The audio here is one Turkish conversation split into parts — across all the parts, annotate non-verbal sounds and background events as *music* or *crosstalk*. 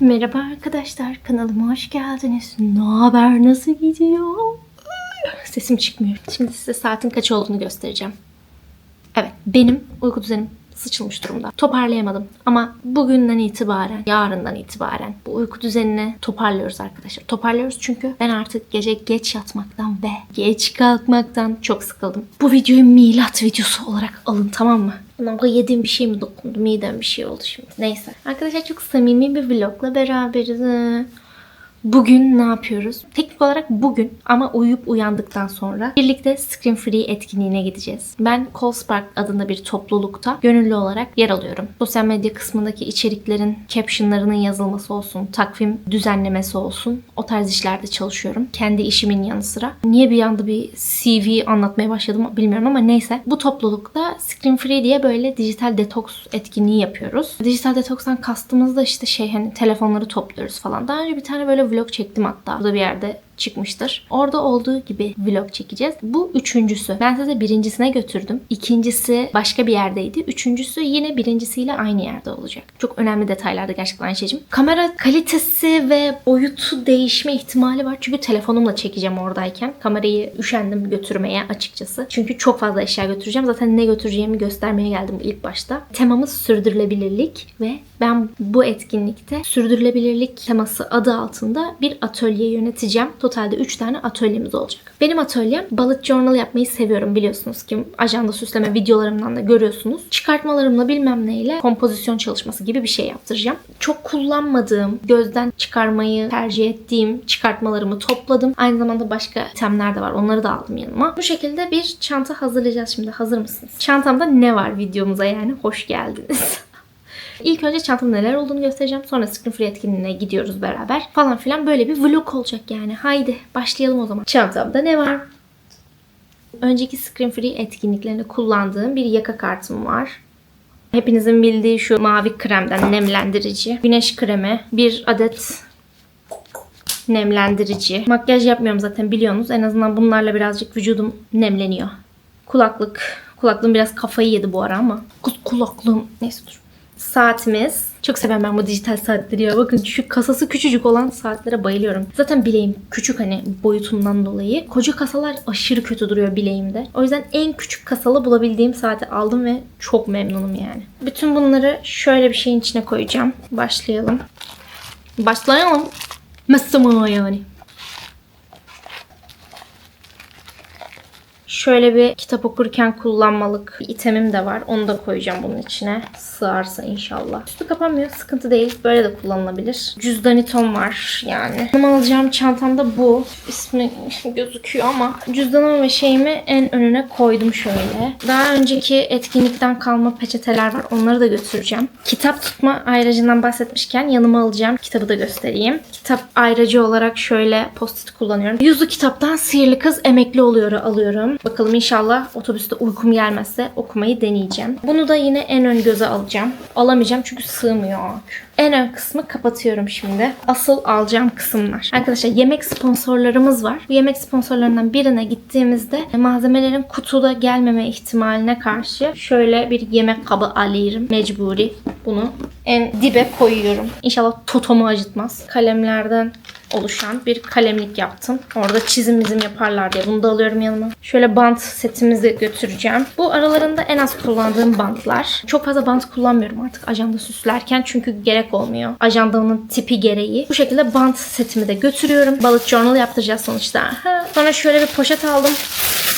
Merhaba arkadaşlar kanalıma hoş geldiniz. Ne haber nasıl gidiyor? Sesim çıkmıyor. Şimdi size saatin kaç olduğunu göstereceğim. Evet benim uyku düzenim sıçılmış durumda. Toparlayamadım ama bugünden itibaren, yarından itibaren bu uyku düzenini toparlıyoruz arkadaşlar. Toparlıyoruz çünkü ben artık gece geç yatmaktan ve geç kalkmaktan çok sıkıldım. Bu videoyu milat videosu olarak alın tamam mı? Ama yediğim bir şey mi dokundu? Midem bir şey oldu şimdi. Neyse. Arkadaşlar çok samimi bir vlogla beraberiz. Bugün ne yapıyoruz? Teknik olarak bugün ama uyuyup uyandıktan sonra birlikte Screen Free etkinliğine gideceğiz. Ben Callspark adında bir toplulukta gönüllü olarak yer alıyorum. Sosyal medya kısmındaki içeriklerin captionlarının yazılması olsun, takvim düzenlemesi olsun o tarz işlerde çalışıyorum. Kendi işimin yanı sıra. Niye bir anda bir CV anlatmaya başladım bilmiyorum ama neyse. Bu toplulukta Screen Free diye böyle dijital detoks etkinliği yapıyoruz. Dijital detokstan kastımız da işte şey hani telefonları topluyoruz falan. Daha önce bir tane böyle vlog çektim hatta. Burada bir yerde çıkmıştır. Orada olduğu gibi vlog çekeceğiz. Bu üçüncüsü. Ben size birincisine götürdüm. İkincisi başka bir yerdeydi. Üçüncüsü yine birincisiyle aynı yerde olacak. Çok önemli detaylarda gerçekten Ayşe'cim. Kamera kalitesi ve boyutu değişme ihtimali var. Çünkü telefonumla çekeceğim oradayken. Kamerayı üşendim götürmeye açıkçası. Çünkü çok fazla eşya götüreceğim. Zaten ne götüreceğimi göstermeye geldim ilk başta. Temamız sürdürülebilirlik ve ben bu etkinlikte sürdürülebilirlik teması adı altında bir atölye yöneteceğim. Totalde 3 tane atölyemiz olacak. Benim atölyem bullet journal yapmayı seviyorum biliyorsunuz ki ajanda süsleme videolarımdan da görüyorsunuz. Çıkartmalarımla bilmem neyle kompozisyon çalışması gibi bir şey yaptıracağım. Çok kullanmadığım, gözden çıkarmayı tercih ettiğim çıkartmalarımı topladım. Aynı zamanda başka itemler de var. Onları da aldım yanıma. Bu şekilde bir çanta hazırlayacağız şimdi. Hazır mısınız? Çantamda ne var videomuza yani? Hoş geldiniz. *laughs* İlk önce çantamda neler olduğunu göstereceğim. Sonra Screen Free etkinliğine gidiyoruz beraber. Falan filan böyle bir vlog olacak yani. Haydi başlayalım o zaman. Çantamda ne var? Önceki Screen Free etkinliklerinde kullandığım bir yaka kartım var. Hepinizin bildiği şu mavi kremden nemlendirici. Güneş kremi. Bir adet nemlendirici. Makyaj yapmıyorum zaten biliyorsunuz. En azından bunlarla birazcık vücudum nemleniyor. Kulaklık. Kulaklığım biraz kafayı yedi bu ara ama. Kulaklığım. Neyse dur. Saatimiz. Çok seviyorum ben bu dijital saatleri ya. Bakın şu kasası küçücük olan saatlere bayılıyorum. Zaten bileğim küçük hani boyutundan dolayı. Koca kasalar aşırı kötü duruyor bileğimde. O yüzden en küçük kasalı bulabildiğim saati aldım ve çok memnunum yani. Bütün bunları şöyle bir şeyin içine koyacağım. Başlayalım. Başlayalım. Mesela yani. Şöyle bir kitap okurken kullanmalık bir itemim de var. Onu da koyacağım bunun içine. Sığarsa inşallah. Üstü kapanmıyor. Sıkıntı değil. Böyle de kullanılabilir. Cüzdanitom var yani. Benim alacağım çantamda bu. İsmi gözüküyor ama cüzdanımı ve şeyimi en önüne koydum şöyle. Daha önceki etkinlikten kalma peçeteler var. Onları da götüreceğim. Kitap tutma ayracından bahsetmişken yanıma alacağım kitabı da göstereyim. Kitap ayracı olarak şöyle post-it kullanıyorum. Yüzlü kitaptan Sihirli Kız Emekli Oluyor alıyorum. Bakalım inşallah otobüste uykum gelmezse okumayı deneyeceğim. Bunu da yine en ön göze alacağım. Alamayacağım çünkü sığmıyor. En ön kısmı kapatıyorum şimdi. Asıl alacağım kısımlar. Arkadaşlar yemek sponsorlarımız var. Bu yemek sponsorlarından birine gittiğimizde malzemelerin kutuda gelmeme ihtimaline karşı şöyle bir yemek kabı alıyorum. Mecburi bunu en dibe koyuyorum. İnşallah totomu acıtmaz. Kalemlerden oluşan bir kalemlik yaptım. Orada çizim mizim yaparlar diye bunu da alıyorum yanıma. Şöyle bant setimizi götüreceğim. Bu aralarında en az kullandığım bantlar. Çok fazla bant kullanmıyorum artık ajanda süslerken çünkü gerek olmuyor. Ajandamın tipi gereği. Bu şekilde bant setimi de götürüyorum. Balık journal yaptıracağız sonuçta. Sonra şöyle bir poşet aldım.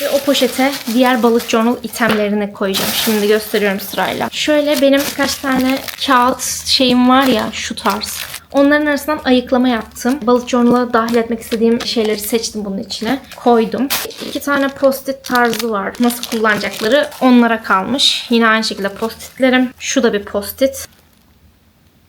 Ve o poşete diğer balık journal itemlerini koyacağım. Şimdi gösteriyorum sırayla. Şöyle benim kaç tane kağıt şeyim var ya şu tarz. Onların arasından ayıklama yaptım. Balık journal'a dahil etmek istediğim şeyleri seçtim bunun içine. Koydum. İki tane post-it tarzı var. Nasıl kullanacakları onlara kalmış. Yine aynı şekilde post-itlerim. Şu da bir post-it.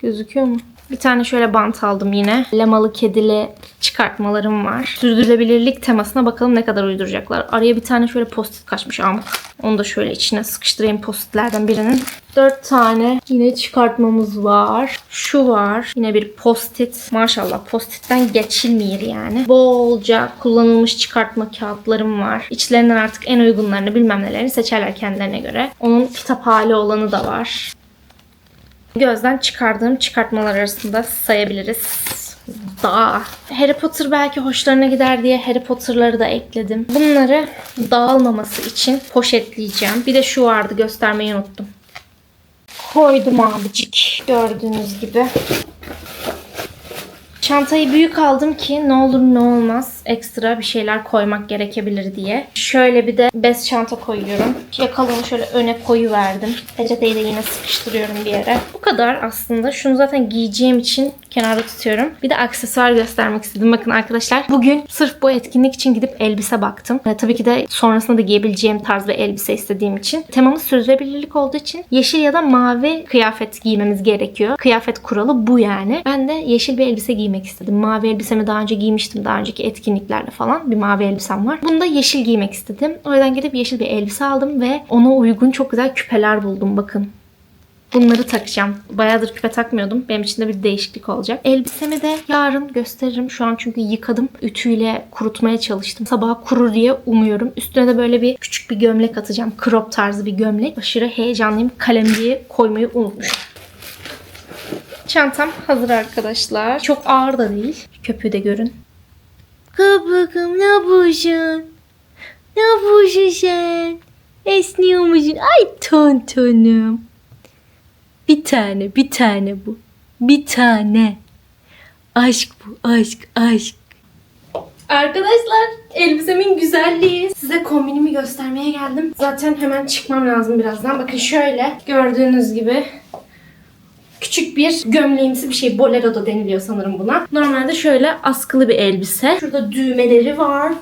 Gözüküyor mu? Bir tane şöyle bant aldım yine. Lemalı kedili çıkartmalarım var. Sürdürülebilirlik temasına bakalım ne kadar uyduracaklar. Araya bir tane şöyle post-it kaçmış ama onu da şöyle içine sıkıştırayım post-itlerden birinin. 4 tane yine çıkartmamız var. Şu var. Yine bir post-it. Maşallah post-it'ten geçilmiyor yani. Bolca kullanılmış çıkartma kağıtlarım var. İçlerinden artık en uygunlarını bilmem nelerini seçerler kendilerine göre. Onun kitap hali olanı da var. Gözden çıkardığım çıkartmalar arasında sayabiliriz. Dağ. Harry Potter belki hoşlarına gider diye Harry Potter'ları da ekledim. Bunları dağılmaması için poşetleyeceğim. Bir de şu vardı göstermeyi unuttum. Koydum abicik. Gördüğünüz gibi. Çantayı büyük aldım ki ne olur ne olmaz ekstra bir şeyler koymak gerekebilir diye. Şöyle bir de bez çanta koyuyorum. Yakalığını şöyle öne koyu verdim. Peçeteyi de yine sıkıştırıyorum bir yere. Bu kadar aslında. Şunu zaten giyeceğim için kenarda tutuyorum. Bir de aksesuar göstermek istedim. Bakın arkadaşlar bugün sırf bu etkinlik için gidip elbise baktım. E, tabii ki de sonrasında da giyebileceğim tarz bir elbise istediğim için. Temamız sürdürülebilirlik olduğu için yeşil ya da mavi kıyafet giymemiz gerekiyor. Kıyafet kuralı bu yani. Ben de yeşil bir elbise giymek istedim. Mavi elbisemi daha önce giymiştim daha önceki etkinliklerde falan. Bir mavi elbisem var. Bunu da yeşil giymek istedim. O yüzden gidip yeşil bir elbise aldım ve ona uygun çok güzel küpeler buldum. Bakın. Bunları takacağım. Bayağıdır küpe takmıyordum. Benim için de bir değişiklik olacak. Elbisemi de yarın gösteririm. Şu an çünkü yıkadım. Ütüyle kurutmaya çalıştım. Sabaha kurur diye umuyorum. Üstüne de böyle bir küçük bir gömlek atacağım. Crop tarzı bir gömlek. Aşırı heyecanlıyım. Kalemliği koymayı unutmuşum. Çantam hazır arkadaşlar. Çok ağır da değil. Köpüğü de görün. Kabakım ne yapıyorsun? Ne yapıyorsun sen? Esniyor musun? Ay tontonum. Bir tane, bir tane bu. Bir tane. Aşk bu, aşk, aşk. Arkadaşlar elbisemin güzelliği. Size kombinimi göstermeye geldim. Zaten hemen çıkmam lazım birazdan. Bakın şöyle gördüğünüz gibi küçük bir gömleğimsi bir şey. Bolero da deniliyor sanırım buna. Normalde şöyle askılı bir elbise. Şurada düğmeleri var.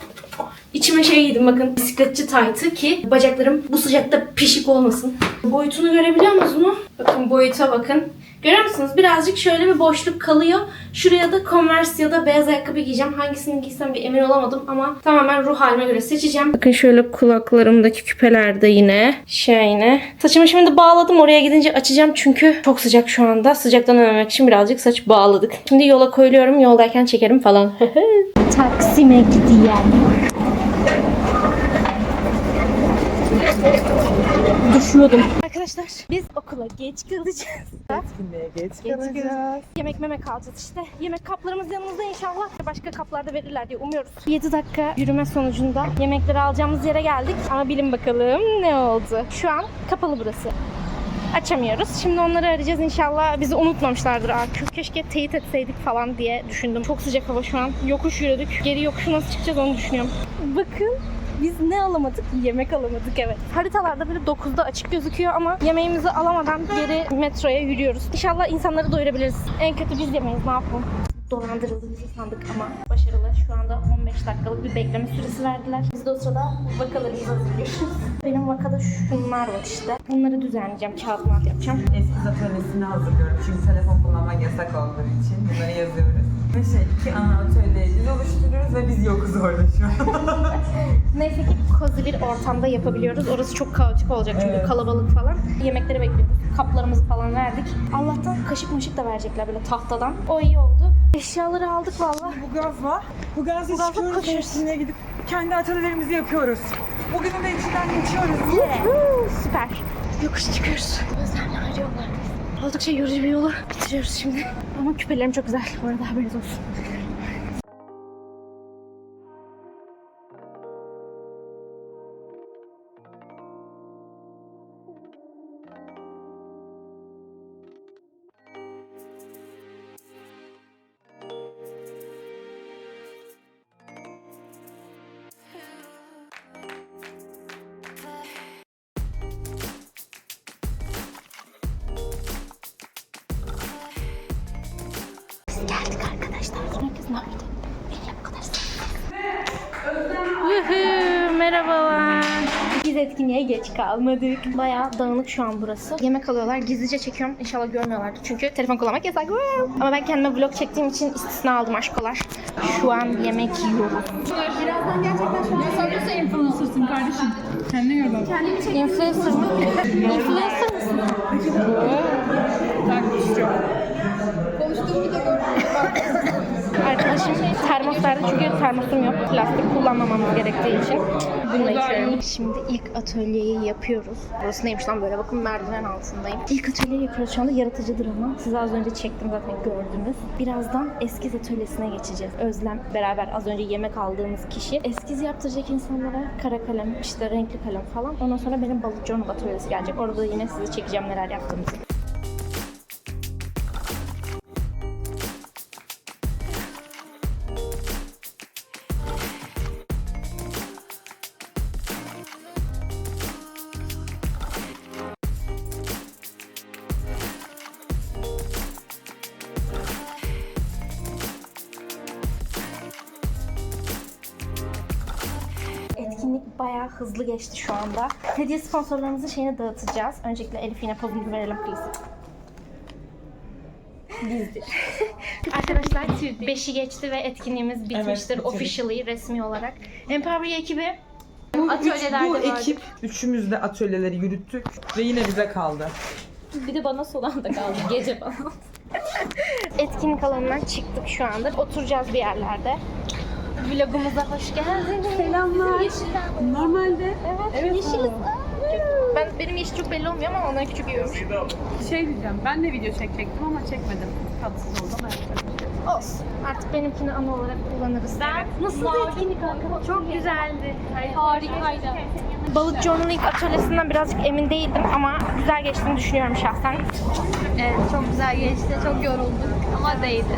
İçime şey giydim bakın bisikletçi taytı ki bacaklarım bu sıcakta pişik olmasın. Boyutunu görebiliyor musunuz mu? Bakın boyuta bakın. Görüyor musunuz? Birazcık şöyle bir boşluk kalıyor. Şuraya da Converse ya da beyaz ayakkabı giyeceğim. Hangisini giysem bir emin olamadım ama tamamen ruh halime göre seçeceğim. Bakın şöyle kulaklarımdaki küpeler de yine şeyine. Saçımı şimdi bağladım. Oraya gidince açacağım çünkü çok sıcak şu anda. Sıcaktan ölmemek için birazcık saç bağladık. Şimdi yola koyuluyorum. Yoldayken çekerim falan. *laughs* Taksim'e gidiyorum. Düşüyordum. Arkadaşlar biz okula geç kalacağız. Etkinliğe geç Geç kalacağız. Yemek memek alacağız işte. Yemek kaplarımız yanımızda inşallah. Başka kaplarda verirler diye umuyoruz. 7 dakika yürüme sonucunda yemekleri alacağımız yere geldik. Ama bilin bakalım ne oldu. Şu an kapalı burası. Açamıyoruz. Şimdi onları arayacağız inşallah. Bizi unutmamışlardır. Aa, kö- keşke teyit etseydik falan diye düşündüm. Çok sıcak hava şu an. Yokuş yürüdük. Geri yokuşu nasıl çıkacağız onu düşünüyorum. Bakın biz ne alamadık? Yemek alamadık evet. Haritalarda böyle 9'da açık gözüküyor ama yemeğimizi alamadan geri metroya yürüyoruz. İnşallah insanları doyurabiliriz. En kötü biz yemeyiz ne yapalım. Dolandırıldığımızı sandık ama başarılı. Şu anda 15 dakikalık bir bekleme süresi verdiler. Biz de o sırada vakalarımızı hazırlıyoruz. Benim vakada şunlar var işte. Bunları düzenleyeceğim. Kağıt mat yapacağım. Eskiz atölyesini hazırlıyorum çünkü telefon kullanmak yasak olduğu için bunları yazıyoruz. Ve şey iki ana atölyeyi biz oluşturuyoruz ve biz yokuz orada şu an. *laughs* Neyse ki cozy bir ortamda yapabiliyoruz. Orası çok kaotik olacak çünkü Evet. kalabalık falan. Yemekleri bekliyoruz. Kaplarımızı falan verdik. Allah'tan kaşık maşık da verecekler böyle tahtadan. O iyi oldu. Eşyaları aldık valla. Bu gaz var. Bu gazla Bu gazla çıkıyoruz koşuyoruz. etkinliğe gidip kendi atölyelerimizi yapıyoruz. Bugünün de içinden geçiyoruz. Woohoo, Süper. Yokuş çıkıyoruz. Özlemle arıyorlar. Oldukça yorucu bir yolu bitiriyoruz şimdi. Ama küpelerim çok güzel. Bu arada haberiniz olsun. Etkinliğe geç kalmadık. Bayağı dağınık şu an burası. Yemek alıyorlar. Gizlice çekiyorum. İnşallah görmüyorlardı. Çünkü telefon kullanmak yasak. Ama ben kendime vlog çektiğim için istisna aldım aşkolar. Şu an yemek yiyorum. Birazdan gerçekten şu an sen nasıl influencer'sın kardeşim? Kendine gör bak. Influencer mı? Influencer mısın? Takipçisi yok. Konuştuğumu da gör. *laughs* arkadaşım termos verdi çünkü termosum yok. Plastik kullanmamamız gerektiği için. Bununla içiyorum. Şimdi ilk atölyeyi yapıyoruz. Burası neymiş lan böyle bakın merdiven altındayım. İlk atölyeyi yapıyoruz şu anda yaratıcı drama. Size az önce çektim zaten gördünüz. Birazdan eskiz atölyesine geçeceğiz. Özlem beraber az önce yemek aldığımız kişi eskiz yaptıracak insanlara kara kalem, işte renkli kalem falan. Ondan sonra benim balıkçı Onuk atölyesi gelecek. Orada da yine size çekeceğim neler yaptığımızı. Geçti şu anda. Hediye sponsorlarımızın şeyini dağıtacağız. Öncelikle Elif yine pozumuzu verelim please. Bizdir. *laughs* Arkadaşlar 5'i geçti ve etkinliğimiz bitmiştir bitirdik. officially resmi olarak. Empower ekibi Bu, Atölyelerde bu vardık. ekip üçümüz de atölyeleri yürüttük ve yine bize kaldı. Bir de bana solan da kaldı gece bana. etkinlik alanından çıktık şu anda. Oturacağız bir yerlerde. Vlogumuza hoş geldiniz. Selamlar. Normalde Evet, yeşiliz. Ben benim yeşil çok belli olmuyor ama ondan küçük yiyormuş. şey diyeceğim. Ben de video çekecektim ama çekmedim. Tatsız oldu ama yapacak şey. Olsun. Artık benimkini anı olarak kullanırız. Nasıl etkinlik kanka? Çok güzeldi. Harikaydı. Balıkçı onun ilk atölyesinden birazcık emin değildim ama güzel geçtiğini düşünüyorum şahsen. Evet çok güzel geçti. Çok yorulduk ama değdi.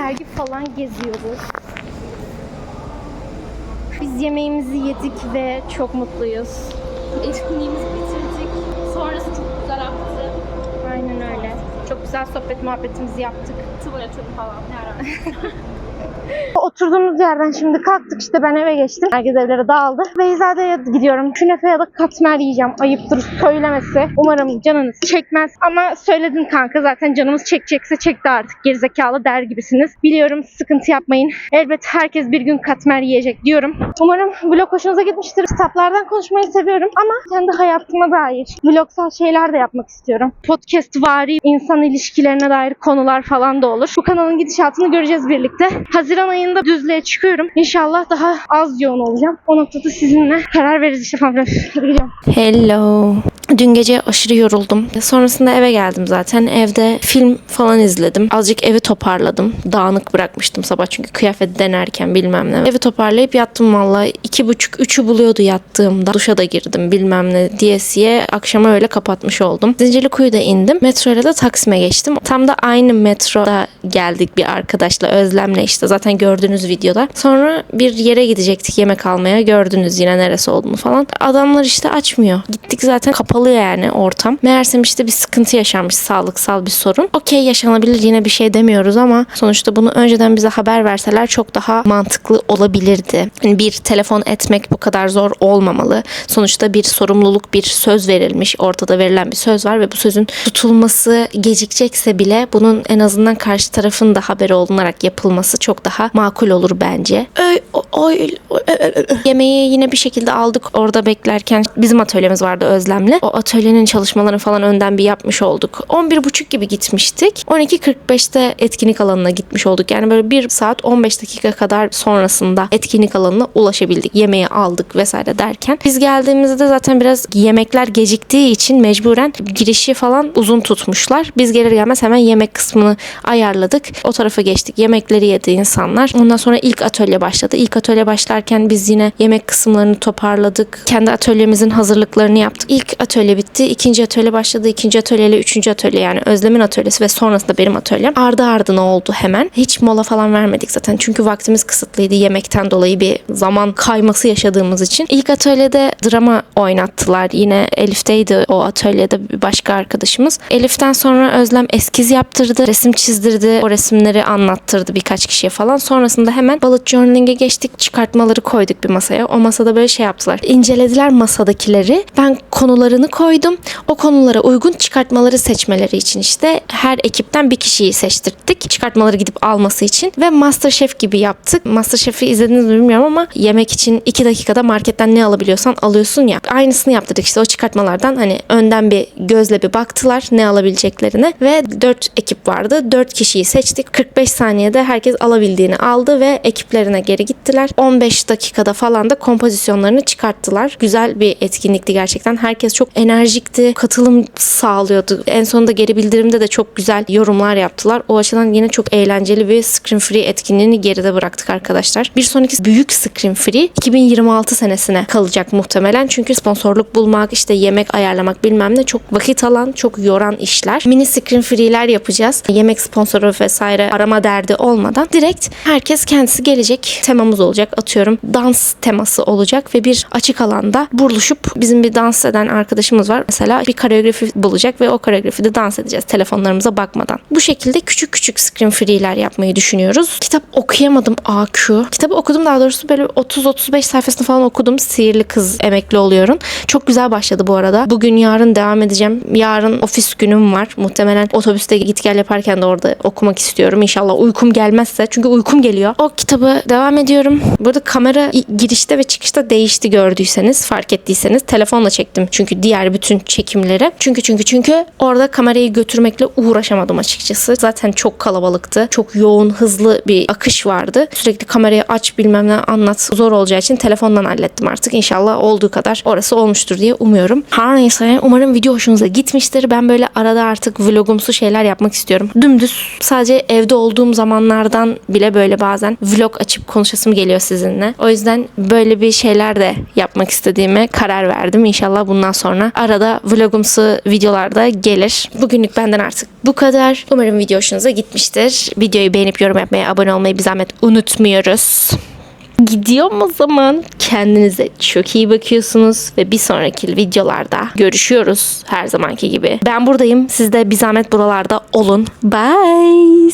Sergi falan geziyoruz. Biz yemeğimizi yedik ve çok mutluyuz. Etkinliğimizi bitirdik. Sonrası çok güzel aktı. Aynen öyle. Çok güzel sohbet muhabbetimizi yaptık. Tuvalet turu falan. Ara? *laughs* Oturduğumuz yerden şimdi kalktık işte ben eve geçtim. Herkes evlere dağıldı. Beyzade'ye gidiyorum. Künefe ya da katmer yiyeceğim. Ayıptır söylemesi. Umarım canınız çekmez. Ama söyledin kanka zaten canımız çekecekse çekti artık. Gerizekalı der gibisiniz. Biliyorum sıkıntı yapmayın. Elbet herkes bir gün katmer yiyecek diyorum. Umarım vlog hoşunuza gitmiştir. Kitaplardan konuşmayı seviyorum ama kendi hayatıma dair vlogsal şeyler de yapmak istiyorum. Podcast vari insan ilişkilerine dair konular falan da olur. Bu kanalın gidişatını göreceğiz birlikte. Haziran ayında düzlüğe çıkıyorum. İnşallah daha az yoğun olacağım. O noktada sizinle karar veririz işte falan. Hadi gidiyorum. Hello. Dün gece aşırı yoruldum. Sonrasında eve geldim zaten. Evde film falan izledim. Azıcık evi toparladım. Dağınık bırakmıştım sabah çünkü kıyafet denerken bilmem ne. Evi toparlayıp yattım valla. iki buçuk, üçü buluyordu yattığımda. Duşa da girdim bilmem ne diyesiye. Akşama öyle kapatmış oldum. Zincirlikuyu'da indim. Metro ile de Taksim'e geçtim. Tam da aynı metroda geldik bir arkadaşla Özlem'le işte zaten gördüğünüz videoda. Sonra bir yere gidecektik yemek almaya. Gördünüz yine neresi olduğunu falan. Adamlar işte açmıyor. Gittik zaten kapalı yani ortam. Meğersem işte bir sıkıntı yaşanmış sağlıksal bir sorun. Okey yaşanabilir yine bir şey demiyoruz ama sonuçta bunu önceden bize haber verseler çok daha mantıklı olabilirdi. Yani bir telefon etmek bu kadar zor olmamalı. Sonuçta bir sorumluluk, bir söz verilmiş. Ortada verilen bir söz var ve bu sözün tutulması gecikecekse bile bunun en azından karşı tarafın da haberi olunarak yapılması çok daha makul olur bence. Yemeği yine bir şekilde aldık orada beklerken. Bizim atölyemiz vardı Özlem'le. O atölyenin çalışmalarını falan önden bir yapmış olduk. 11.30 gibi gitmiştik. 12.45'te etkinlik alanına gitmiş olduk. Yani böyle 1 saat 15 dakika kadar sonrasında etkinlik alanına ulaşabildik. Yemeği aldık vesaire derken. Biz geldiğimizde zaten biraz yemekler geciktiği için mecburen girişi falan uzun tutmuşlar. Biz gelir gelmez hemen yemek kısmını ayarladık. O tarafa geçtik. Yemekleri yedi insanlar. Ondan sonra ilk atölye başladı. İlk atölye başlarken biz yine yemek kısımlarını toparladık. Kendi atölyemizin hazırlıklarını yaptık. İlk atölye bitti. ikinci atölye başladı. İkinci atölyeyle üçüncü atölye yani Özlem'in atölyesi ve sonrasında benim atölyem. Ardı ardına oldu hemen. Hiç mola falan vermedik zaten. Çünkü vaktimiz kısıtlıydı. Yemekten dolayı bir zaman kayması yaşadığımız için. İlk atölyede drama oynattılar. Yine Elif'teydi o atölyede bir başka arkadaşımız. Elif'ten sonra Özlem eskiz yaptırdı. Resim çizdirdi. O resimleri anlattırdı birkaç kişiye falan. Sonrasında hemen balık journaling'e geçtik. Çıkartmaları koyduk bir masaya. O masada böyle şey yaptılar. İncelediler masadakileri. Ben konuların başlığını koydum. O konulara uygun çıkartmaları seçmeleri için işte her ekipten bir kişiyi seçtirdik. Çıkartmaları gidip alması için ve Masterchef gibi yaptık. Masterchef'i izlediniz mi bilmiyorum ama yemek için 2 dakikada marketten ne alabiliyorsan alıyorsun ya. Aynısını yaptırdık işte o çıkartmalardan hani önden bir gözle bir baktılar ne alabileceklerini ve 4 ekip vardı. 4 kişiyi seçtik. 45 saniyede herkes alabildiğini aldı ve ekiplerine geri gittiler. 15 dakikada falan da kompozisyonlarını çıkarttılar. Güzel bir etkinlikti gerçekten. Herkes çok enerjikti. Katılım sağlıyordu. En sonunda geri bildirimde de çok güzel yorumlar yaptılar. O açıdan yine çok eğlenceli bir Screen Free etkinliğini geride bıraktık arkadaşlar. Bir sonraki büyük Screen Free 2026 senesine kalacak muhtemelen. Çünkü sponsorluk bulmak, işte yemek ayarlamak bilmem ne çok vakit alan, çok yoran işler. Mini Screen Free'ler yapacağız. Yemek sponsoru vesaire arama derdi olmadan direkt herkes kendisi gelecek. Temamız olacak. Atıyorum dans teması olacak ve bir açık alanda burluşup bizim bir dans eden arkadaşımız var. Mesela bir koreografi bulacak ve o koreografide dans edeceğiz telefonlarımıza bakmadan. Bu şekilde küçük küçük screen free'ler yapmayı düşünüyoruz. Kitap okuyamadım AQ. Kitabı okudum daha doğrusu böyle 30-35 sayfasını falan okudum. Sihirli Kız emekli oluyorum. Çok güzel başladı bu arada. Bugün yarın devam edeceğim. Yarın ofis günüm var. Muhtemelen otobüste git gel yaparken de orada okumak istiyorum. İnşallah uykum gelmezse. Çünkü uykum geliyor. O kitabı devam ediyorum. Burada kamera girişte ve çıkışta değişti gördüyseniz, fark ettiyseniz. Telefonla çektim çünkü diğer bütün çekimleri. Çünkü çünkü çünkü orada kamerayı götürmekle uğraşamadım açıkçası. Zaten çok kalabalıktı. Çok yoğun, hızlı bir akış vardı. Sürekli kamerayı aç bilmem ne anlat zor olacağı için telefondan hallettim artık. İnşallah olduğu kadar orası olmuştur diye umuyorum. Her neyse umarım video hoşunuza gitmiştir. Ben böyle arada artık vlogumsu şeyler yapmak istiyorum. Dümdüz sadece evde olduğum zamanlardan bile böyle bazen vlog açıp konuşasım geliyor sizinle. O yüzden böyle bir şeyler de yapmak istediğime karar verdim. İnşallah bundan sonra arada vlogumsu videolarda gelir. Bugünlük benden artık bu kadar. Umarım video hoşunuza gitmiştir. Videoyu beğenip yorum yapmayı, abone olmayı bir zahmet unutmuyoruz. Gidiyorum o zaman. Kendinize çok iyi bakıyorsunuz ve bir sonraki videolarda görüşüyoruz her zamanki gibi. Ben buradayım. Siz de bir zahmet buralarda olun. Bye.